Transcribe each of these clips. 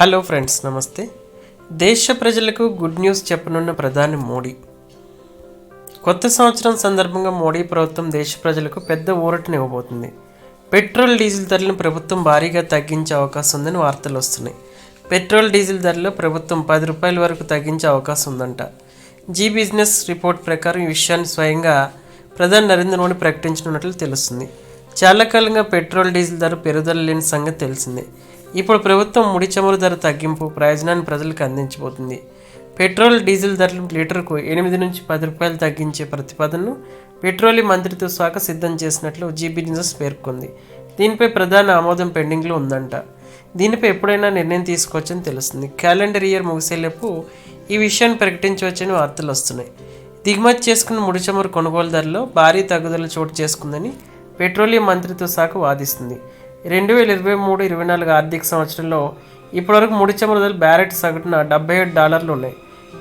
Hello friends నమస్తే. దేశ ప్రజలకు గుడ్ న్యూస్ చెప్పనున్న ప్రధాని మోడీ. కొత్త సంవత్సరం సందర్భంగా మోడీ ప్రభుత్వం దేశ ప్రజలకు పెద్ద ఊరటనివ్వబోతుంది పెట్రోల్ డీజిల్ ధరలను ప్రభుత్వం భారీగా తగ్గించే అవకాశం ఉందని వార్తలు వస్తున్నాయి. పెట్రోల్ డీజిల్ ధరలు ప్రభుత్వం పది రూపాయల వరకు తగ్గించే అవకాశం ఉందంట. జీ బిజినెస్ రిపోర్ట్ ప్రకారం ఈ విషయాన్ని స్వయంగా ప్రధాని నరేంద్ర మోడీ ప్రకటించనున్నట్లు తెలుస్తుంది. చాలా కాలంగా పెట్రోల్ డీజిల్ ధర పెరుగుదల లేని సంగతి తెలిసిందే. ఇప్పుడు ప్రభుత్వం ముడి చమురు ధర తగ్గింపు ప్రయోజనాన్ని ప్రజలకు అందించబోతుంది. పెట్రోల్ డీజిల్ ధరలు లీటర్కు ఎనిమిది నుంచి పది రూపాయలు తగ్గించే ప్రతిపాదనను పెట్రోలియం మంత్రిత్వ శాఖ సిద్ధం చేసినట్లు జీబీ న్యూస్ పేర్కొంది. దీనిపై ప్రధాన ఆమోదం పెండింగ్లో ఉందంట. దీనిపై ఎప్పుడైనా నిర్ణయం తీసుకోవచ్చని తెలుస్తుంది. క్యాలెండర్ ఇయర్ ముగిసేలోపు ఈ విషయాన్ని ప్రకటించవచ్చని వార్తలు వస్తున్నాయి. దిగుమతి చేసుకున్న ముడి చమురు కొనుగోలు ధరలో భారీ తగ్గుదల చోటు చేసుకుందని పెట్రోలియం మంత్రిత్వ శాఖ వాదిస్తుంది. రెండు వేల ఇరవై మూడు ఇరవై నాలుగు ఆర్థిక సంవత్సరంలో ఇప్పటివరకు ముడి చమురు బ్యారెట్ సగటున డెబ్బై ఏడు డాలర్లు ఉన్నాయి.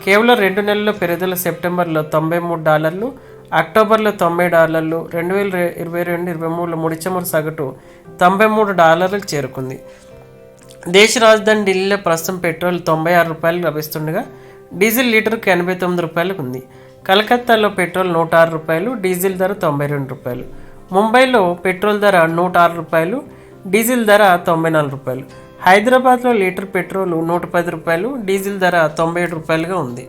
కేవలం రెండు నెలల పెరుగుదల సెప్టెంబర్లో తొంభై మూడు డాలర్లు అక్టోబర్లో తొంభై డాలర్లు రెండు వేల ఇరవై రెండు ఇరవై మూడులో ముడి చమురు సగటు తొంభై మూడు డాలర్లకు చేరుకుంది. దేశ రాజధాని ఢిల్లీలో ప్రస్తుతం పెట్రోల్ తొంభై ఆరు రూపాయలు లభిస్తుండగా డీజిల్ లీటర్కు ఎనభై తొమ్మిది రూపాయలకు ఉంది. కలకత్తాలో పెట్రోల్ నూట ఆరు రూపాయలు డీజిల్ ధర తొంభై రెండు రూపాయలు. ముంబైలో పెట్రోల్ ధర నూట ఆరు రూపాయలు డీజిల్ ధర తొంభై నాలుగు రూపాయలు. హైదరాబాద్లో లీటర్ పెట్రోల్ నూట పది రూపాయలు డీజిల్ ధర తొంభై ఏడు రూపాయలుగా ఉంది.